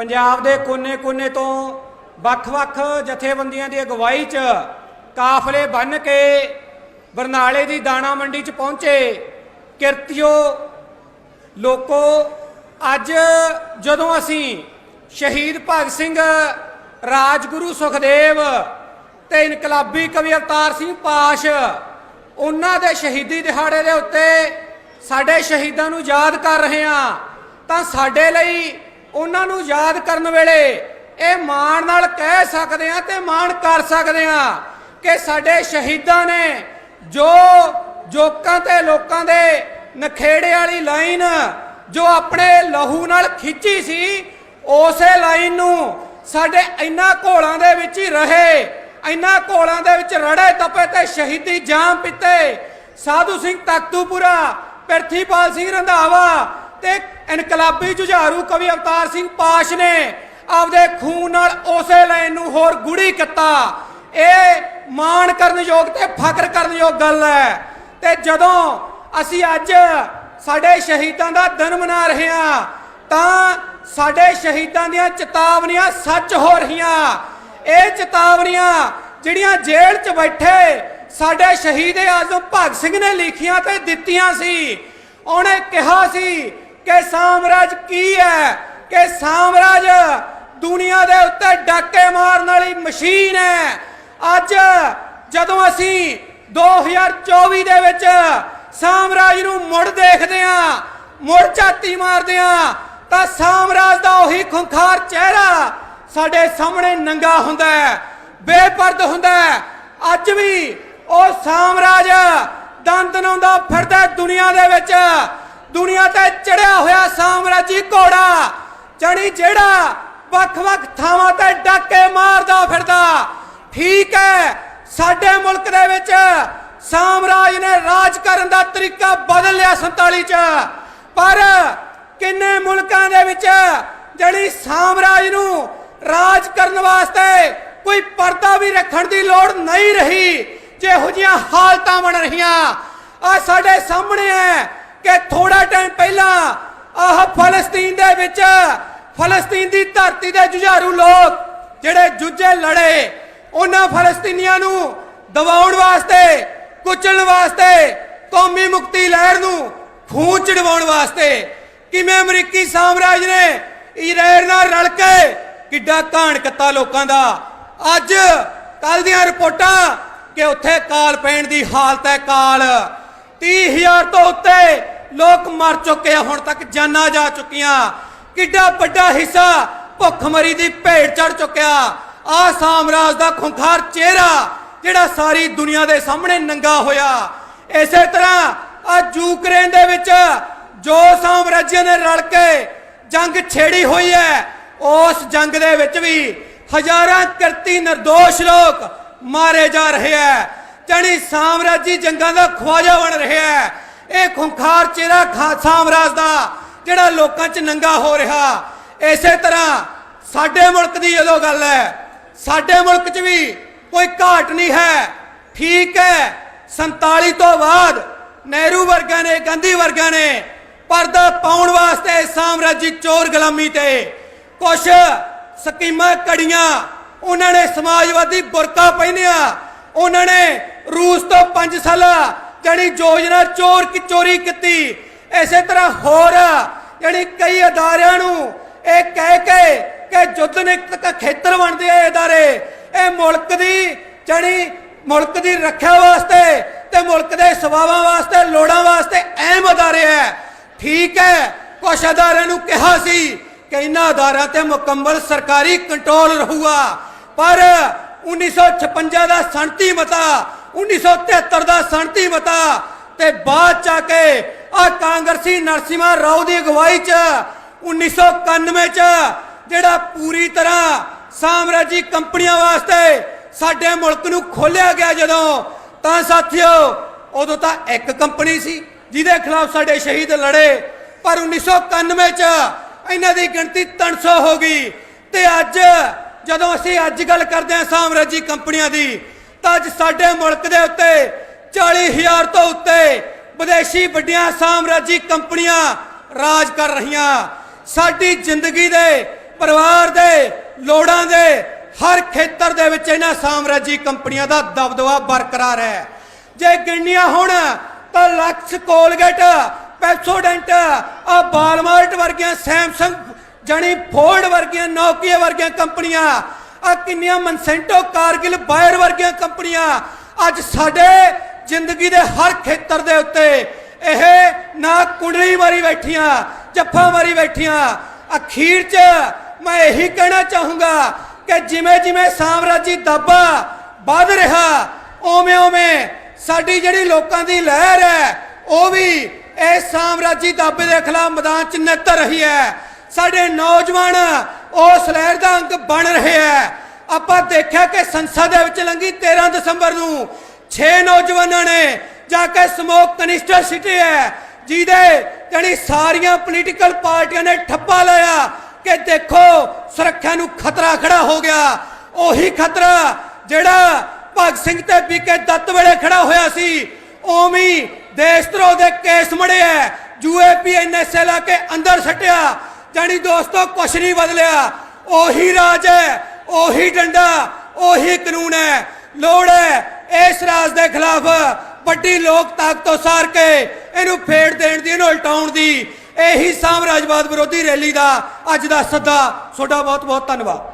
ਪੰਜਾਬ ਦੇ ਕੋਨੇ-ਕੋਨੇ ਤੋਂ ਵੱਖ-ਵੱਖ ਜਥੇਬੰਦੀਆਂ ਦੀ ਅਗਵਾਈ 'ਚ ਕਾਫਲੇ ਬੰਨ ਕੇ ਬਰਨਾਲੇ ਦੀ ਦਾਣਾ ਮੰਡੀ 'ਚ ਪਹੁੰਚੇ। ਕਿਰਤੀਓ, ਲੋਕੋ, ਅੱਜ ਜਦੋਂ ਅਸੀਂ ਸ਼ਹੀਦ ਭਗਤ ਸਿੰਘ, ਰਾਜਗੁਰੂ ਸੁਖਦੇਵ ਤੇ ਇਨਕਲਾਬੀ ਕਵੀ ਅਵਤਾਰ ਸਿੰਘ ਪਾਸ਼, ਉਹਨਾਂ ਦੇ ਸ਼ਹੀਦੀ ਦਿਹਾੜੇ ਦੇ ਉੱਤੇ ਸਾਡੇ ਸ਼ਹੀਦਾਂ ਨੂੰ ਯਾਦ ਕਰ ਰਹੇ ਹਾਂ, ਤਾਂ ਸਾਡੇ ਲਈ ਉਹਨਾਂ ਨੂੰ ਯਾਦ ਕਰਨ ਵੇਲੇ ਇਹ ਮਾਣ ਨਾਲ ਕਹਿ ਸਕਦੇ ਹਾਂ ਤੇ ਮਾਣ ਕਰ ਸਕਦੇ ਹਾਂ ਕਿ ਸਾਡੇ ਸ਼ਹੀਦਾਂ ਨੇ ਜੋ ਜੋਕਾਂ ਤੇ ਲੋਕਾਂ ਦੇ ਨਖੇੜੇ ਵਾਲੀ ਲਾਈਨ ਜੋ ਆਪਣੇ ਲਹੂ ਨਾਲ ਖਿੱਚੀ ਸੀ, ਉਸੇ ਲਾਈਨ ਨੂੰ ਸਾਡੇ ਇੰਨਾ ਘੋਲਾਂ ਦੇ ਵਿੱਚ ਹੀ ਰਹੇ, ਇੰਨਾ ਘੋਲਾਂ ਦੇ ਵਿੱਚ ਰੜੇ ਤਪੇ ਤੇ ਸ਼ਹੀਦੀ ਜਾਮ ਪੀਤੇ। ਸਾਧੂ ਸਿੰਘ ਤਖਤੂਪੁਰਾ, ਪਿਰਥੀਪਾਲ ਸਿੰਘ ਰੰਧਾਵਾ ਤੇ ਇਨਕਲਾਬੀ ਜੁਝਾਰੂ ਕਵੀ ਅਵਤਾਰ ਸਿੰਘ ਪਾਸ਼ ਨੇ ਆਪਦੇ ਖੂਨ ਨਾਲ ਉਸੇ ਲਾਈਨ ਨੂੰ ਹੋਰ ਗੁੜੀ ਕੀਤਾ। ਇਹ ਮਾਣ ਕਰਨ ਯੋਗ ਤੇ ਫਖਰ ਕਰਨ ਯੋਗ ਗੱਲ ਹੈ। ਤੇ ਜਦੋਂ ਅਸੀਂ ਅੱਜ ਸਾਡੇ ਸ਼ਹੀਦਾਂ ਦਾ ਦਿਨ ਮਨਾ ਰਹੇ ਹਾਂ, ਤਾਂ ਸਾਡੇ ਸ਼ਹੀਦਾਂ ਦੀਆਂ ਚੇਤਾਵਨੀਆਂ ਸੱਚ ਹੋ ਰਹੀਆਂ। ਇਹ ਚੇਤਾਵਨੀਆਂ ਜਿਹੜੀਆਂ ਜੇਲ੍ਹ 'ਚ ਬੈਠੇ ਸਾਡੇ ਸ਼ਹੀਦ ਆਜ਼ਮ ਭਗਤ ਸਿੰਘ ਨੇ ਲਿਖੀਆਂ ਤੇ ਦਿੱਤੀਆਂ ਸੀ। ਉਹਨੇ ਕਿਹਾ ਸੀ ਕਿ ਸਾਮਰਾਜ ਕੀ ਹੈ? ਕਿ ਸਾਮਰਾਜ ਦੁਨੀਆ ਦੇ ਉੱਤੇ ਡਾਕੇ ਮਾਰਨ ਵਾਲੀ ਮਸ਼ੀਨ ਹੈ। ਅੱਜ ਜਦੋਂ ਅਸੀਂ 2024 ਦੇ ਵਿੱਚ ਸਾਮਰਾਜ ਨੂੰ ਮੁੜ ਦੇਖਦੇ ਹਾਂ, ਮੁੜ ਝਾਤੀ ਮਾਰਦੇ ਹਾਂ, ਤਾਂ ਸਾਮਰਾਜ ਦਾ ਉਹੀ ਖੁੰਖਾਰ ਚਿਹਰਾ ਸਾਡੇ ਸਾਹਮਣੇ ਨੰਗਾ ਹੁੰਦਾ ਹੈ, ਬੇਪਰਦ ਹੁੰਦਾ ਹੈ। ਅੱਜ ਵੀ ਉਹ ਸਾਮਰਾਜ ਦੰਦ ਨਾਉਂਦਾ ਫਿਰਦਾ ਹੈ ਦੁਨੀਆ ਦੇ ਵਿੱਚ। ਦੁਨੀਆ ਤੇ ਚੜਿਆ ਹੋਇਆ ਸਾਮਰਾਜੀ ਘੋੜਾ, ਜਣੀ ਜਿਹੜਾ ਵੱਖ-ਵੱਖ ਥਾਵਾਂ ਤੇ ਡਾਕੇ ਮਾਰਦਾ ਫਿਰਦਾ। ਠੀਕ ਹੈ, ਸਾਡੇ ਮੁਲਕ ਦੇ ਵਿੱਚ ਸਾਮਰਾਜ ਨੇ ਰਾਜ ਕਰਨ ਦਾ ਤਰੀਕਾ ਬਦਲ ਲਿਆ 47 ਚ। ਪਰ ਕਿੰਨੇ ਮੁਲਕਾਂ ਦੇ ਵਿੱਚ ਜਿਹੜੀ ਸਾਮਰਾਜ ਨੂੰ ਰਾਜ ਕਰਨ ਵਾਸਤੇ ਕੋਈ ਪਰਦਾ ਵੀ ਰੱਖਣ ਦੀ ਲੋੜ ਨਹੀਂ ਰਹੀ, ਜਿਹੋ ਜਿਹੀਆਂ ਹਾਲਤਾਂ ਬਣ ਰਹੀਆਂ। ਆ ਸਾਡੇ ਸਾਹਮਣੇ ਹੈ ਕਿ ਥੋੜਾ ਟਾਈਮ ਪਹਿਲਾਂ ਆਹ ਫਲਸਤੀਨ ਦੇ ਵਿੱਚ, ਫਲਸਤੀਨ ਦੀ ਧਰਤੀ ਦੇ ਜੁਝਾਰੂ ਲੋਕ ਜਿਹੜੇ ਜੁੱਝੇ ਲੜੇ, ਉਹਨਾਂ ਫਲਸਤੀਨੀਆਂ ਨੂੰ ਦਬਾਉਣ ਵਾਸਤੇ, ਕੁਚਲਣ ਵਾਸਤੇ, ਕੌਮੀ ਮੁਕਤੀ ਲਹਿਰ ਨੂੰ ਖੂਨ ਚੜਵਾਉਣ ਵਾਸਤੇ ਕਿਵੇਂ ਅਮਰੀਕੀ ਸਾਮਰਾਜ ਨੇ ਇਜ਼ਰਾਈਲ ਨਾਲ ਰਲ ਕੇ ਕਿੱਡਾ ਘਾਣ ਕੱਤਾ ਲੋਕਾਂ ਦਾ। ਅੱਜ ਕੱਲ ਦੀਆਂ ਰਿਪੋਰਟਾਂ ਕਿ ਉੱਥੇ ਕਾਲ ਪੈਣ ਦੀ ਹਾਲਤ ਹੈ ਕਾਲ। 30000 ਤੋਂ ਉੱਤੇ ਲੋਕ ਮਰ ਚੁੱਕੇ ਆ, ਹੁਣ ਤੱਕ ਜਾਨਾਂ ਜਾ ਚੁੱਕੀਆਂ। ਕਿੱਡਾ ਵੱਡਾ ਹਿੱਸਾ ਭੁੱਖਮਰੀ ਦੀ ਭੇਟ ਚੜ ਚੁੱਕਿਆ। ਆ ਸਾਮਰਾਜ ਦਾ ਖੁੰਖਾਰ ਚਿਹਰਾ ਜਿਹੜਾ ਸਾਰੀ ਦੁਨੀਆ ਦੇ ਸਾਹਮਣੇ ਨੰਗਾ ਹੋਇਆ। ਇਸੇ ਤਰ੍ਹਾਂ ਆ ਯੂਕਰੇਨ ਦੇ ਵਿੱਚ ਜੋ ਸਾਮਰਾਜਿਆਂ ਨੇ ਰਲ ਕੇ ਜੰਗ ਛੇੜੀ ਹੋਈ ਹੈ, ਉਸ ਜੰਗ ਦੇ ਵਿੱਚ ਵੀ ਹਜ਼ਾਰਾਂ ਕਿਰਤੀ નિર્ਦੋਸ਼ ਲੋਕ ਮਾਰੇ ਜਾ ਰਹੇ ਹੈ। ਜਣੀ ਸਾਮਰਾਜੀ ਜੰਗਾਂ ਦਾ ਖਵਾਜਾ ਬਣ ਰਿਹਾ ਹੈ। ਇਹ ਖੁੰਖਾਰ ਚਿਹਰਾ ਸਾਮਰਾਜ ਦਾ, ਜਿਹੜਾ ਲੋਕਾਂ 'ਚ ਨੰਗਾ ਹੋ ਰਿਹਾ। ਇਸੇ ਤਰ੍ਹਾਂ ਸਾਡੇ ਮੁਲਕ ਦੀ ਜਦੋਂ ਗੱਲ ਹੈ, ਸਾਡੇ ਮੁਲਕ 'ਚ ਵੀ ਕੋਈ ਘਾਟ ਨਹੀਂ ਹੈ। ਠੀਕ ਹੈ 47 ਤੋਂ ਬਾਅਦ ਨਹਿਰੂ ਵਰਗਾ ਨੇ, ਗਾਂਧੀ ਵਰਗਾ ਨੇ ਪਰਦਾ ਪਾਉਣ ਵਾਸਤੇ ਸਾਮਰਾਜੀ ਚੋਰ ਗੁਲਾਮੀ ਤੇ ਕੁਛ ਸਕੀਮਾਂ ਕੜੀਆਂ। ਉਹਨਾਂ ਨੇ ਸਮਾਜਵਾਦੀ ਬੁਰਕਾ ਪਹਿਨਿਆ। ਉਹਨਾਂ ਨੇ ਰੂਸ ਤੋਂ 5 ਸਾਲ ਜਿਹੜੀ ਯੋਜਨਾ ਚੋਰ ਕੀ ਚੋਰੀ ਕੀਤੀ, ਇਸੇ ਤਰ੍ਹਾਂ ਹੋਰ ਜਿਹੜੀ ਕਈ ਅਦਾਰਿਆਂ ਨੂੰ ਇਹ ਕਹਿ ਕੇ ਕਿ ਯੁੱਧ ਨਿਕਤ ਖੇਤਰ ਬਣਦੇ ਆ ਅਦਾਰੇ, ਇਹ ਮੁਲਕ ਦੀ ਜਿਹੜੀ ਮੁਲਕ ਦੀ ਰੱਖਿਆ ਵਾਸਤੇ ਤੇ ਮੁਲਕ ਦੇ ਸਵਾਵਾਂ ਵਾਸਤੇ, ਲੋੜਾਂ ਵਾਸਤੇ ਅਹਿਮ ਅਦਾਰੇ ਹੈ ਠੀਕ ਹੈ, ਕੁਛ ਅਦਾਰਿਆਂ ਨੂੰ ਕਿਹਾ ਸੀ ਕਿ ਇਹਨਾਂ ਅਦਾਰਿਆਂ ਤੇ ਮੁਕੰਮਲ ਸਰਕਾਰੀ ਕੰਟਰੋਲ ਰਹੂਗਾ, ਪਰ 1956 ਦਾ ਸੰਤੀ ਮਤਾ 1973 ਦਾ ਸੰਤੀ ਮਤਾ ਤੇ ਬਾਅਦ ਚ ਆ ਕੇ ਆ ਕਾਂਗਰਸੀ ਨਰਸਿਮਹਾ ਰਾਓ ਦੀ ਅਗਵਾਈ ਚ 1991 ਚ ਜਿਹੜਾ ਪੂਰੀ ਤਰ੍ਹਾਂ ਸਾਮਰਾਜੀ ਕੰਪਨੀਆਂ ਵਾਸਤੇ ਸਾਡੇ ਮੁਲਕ ਨੂੰ ਖੋਲਿਆ ਗਿਆ ਜਦੋਂ, ਤਾਂ ਸਾਥੀਓ ਉਦੋਂ ਤਾਂ ਇੱਕ ਕੰਪਨੀ ਸੀ, ਜਿਹਦੇ ਖਿਲਾਫ ਸਾਡੇ ਸ਼ਹੀਦ ਲੜੇ, ਪਰ 1991 ਚ ਇਹਨਾਂ ਦੀ ਗਿਣਤੀ 300 ਹੋ ਗਈ ਤੇ ਅੱਜ ਜਦੋਂ ਅਸੀਂ ਅੱਜ ਗੱਲ ਕਰਦੇ ਹਾਂ ਸਾਮਰਾਜੀ ਕੰਪਨੀਆਂ ਦੀ ਤਾਂ ਅੱਜ ਸਾਡੇ ਮੁਲਕ ਦੇ ਉੱਤੇ 40000 ਤੋਂ ਉੱਤੇ ਵਿਦੇਸ਼ੀ ਵੱਡੀਆਂ ਸਾਮਰਾਜੀ ਕੰਪਨੀਆਂ ਰਾਜ ਕਰ ਰਹੀਆਂ। ਸਾਡੀ ਜ਼ਿੰਦਗੀ ਦੇ, ਪਰਿਵਾਰ ਦੇ, ਲੋੜਾਂ ਦੇ, ਹਰ ਖੇਤਰ ਦੇ ਵਿੱਚ ਇਹਨਾਂ ਸਾਮਰਾਜੀ ਕੰਪਨੀਆਂ ਦਾ ਦਬਦਬਾ ਬਰਕਰਾਰ ਹੈ। ਜੇ ਗਿਣਨੀਆਂ ਹੋਣ ਤਾਂ ਲਕਸ, ਕੋਲਗੇਟ ਪੈਪਸੋਡੈਂਟ ਆ ਬਾਲਮਾਰਟ ਵਰਗੀਆਂ, ਸੈਮਸੰਗ, ਜਾਣੀ ਫੋਰਡ ਵਰਗੀਆਂ, ਨੋਕੀਆ ਵਰਗੀਆਂ ਕੰਪਨੀਆਂ ਆ ਕਿੰਨੀਆਂ ਮਨਸੈਂਟੋ ਕਾਰਗਿਲ ਬਾਇਰ ਵਰਗੀਆਂ ਕੰਪਨੀਆਂ ਅੱਜ ਸਾਡੇ ਜ਼ਿੰਦਗੀ ਦੇ ਹਰ ਖੇਤਰ ਦੇ ਉੱਤੇ ਇਹ ਨਾ ਕੁੰਡਲੀ ਮਾਰੀ ਬੈਠੀਆਂ, ਜੱਫਾ ਮਾਰੀ ਬੈਠੀਆਂ। ਅਖੀਰ 'ਚ ਮੈਂ ਇਹੀ ਕਹਿਣਾ ਚਾਹੂੰਗਾ ਕਿ ਜਿਵੇਂ ਜਿਵੇਂ ਸਾਮਰਾਜੀ ਦਾਬਾ ਵੱਧ ਰਿਹਾ, ਓਵੇਂ ਓਵੇਂ ਸਾਡੀ ਜਿਹੜੀ ਲੋਕਾਂ ਦੀ ਲਹਿਰ ਹੈ, ਉਹ ਵੀ ਇਹ ਸਾਮਰਾਜੀ ਦਾਬੇ ਦੇ ਖਿਲਾਫ ਮੈਦਾਨ 'ਚ ਨਿੱਤਰ ਰਹੀ ਹੈ। ਸਾਡੇ ਨੌਜਵਾਨ ਉਸ ਲਹਿਰ ਦਾ ਅੰਗ ਬਣ ਰਹੇ ਹੈ ਆਪਾਂ ਦੇਖਿਆ ਕਿ ਸੰਸਦ ਦੇ ਵਿੱਚ ਲੰਗੀ 13 ਦਸੰਬਰ ਨੂੰ 6 ਨੌਜਵਾਨਾਂ ਨੇ ਜਾ ਕੇ ਸਮੋਕ ਕਨਿਸਟਰ ਸਿਟੀ ਹੈ ਜਿਹਦੇ ਜਿਹੜੀ ਸਾਰੀਆਂ ਪੋਲੀਟੀਕਲ ਪਾਰਟੀਆਂ ਨੇ ਠੱਪਾ ਲਾਇਆ ਕਿ ਦੇਖੋ ਸੁਰੱਖਿਆ ਨੂੰ ਖਤਰਾ ਖੜਾ ਹੋ ਗਿਆ। ਉਹੀ ਖਤਰਾ ਜਿਹੜਾ ਭਗਤ ਸਿੰਘ ਤੇ ਬੀਕੇ ਦੱਤ ਵੇਲੇ ਖੜਾ ਹੋਇਆ ਸੀ, ਉਵੇਂ ਦੇਸ਼ ਧਰੋਹ ਦੇ ਕੇਸ ਮੜਿਆ ਯੂਏਪੀ ਐਨਐਸਏ ਲਾ ਕੇ ਅੰਦਰ ਸੱਟਿਆ। ਜਾਣੀ ਦੋਸਤੋ, ਕੁਛ ਨਹੀਂ ਬਦਲਿਆ। ਉਹੀ ਰਾਜ ਹੈ, ਉਹੀ ਡੰਡਾ, ਉਹੀ ਕਾਨੂੰਨ ਹੈ। ਲੋੜ ਹੈ ਇਸ ਰਾਜ ਦੇ ਖਿਲਾਫ ਵੱਡੀ ਲੋਕ ਤਾਕਤ ਉਸਾਰ ਕੇ ਇਹਨੂੰ ਫੇੜ ਦੇਣ ਦੀ, ਇਹਨੂੰ ਉਲਟਾਉਣ ਦੀ। ਇਹੀ ਸਾਮਰਾਜਵਾਦ ਵਿਰੋਧੀ ਰੈਲੀ ਦਾ ਅੱਜ ਦਾ ਸੱਦਾ। ਤੁਹਾਡਾ ਬਹੁਤ ਬਹੁਤ ਧੰਨਵਾਦ।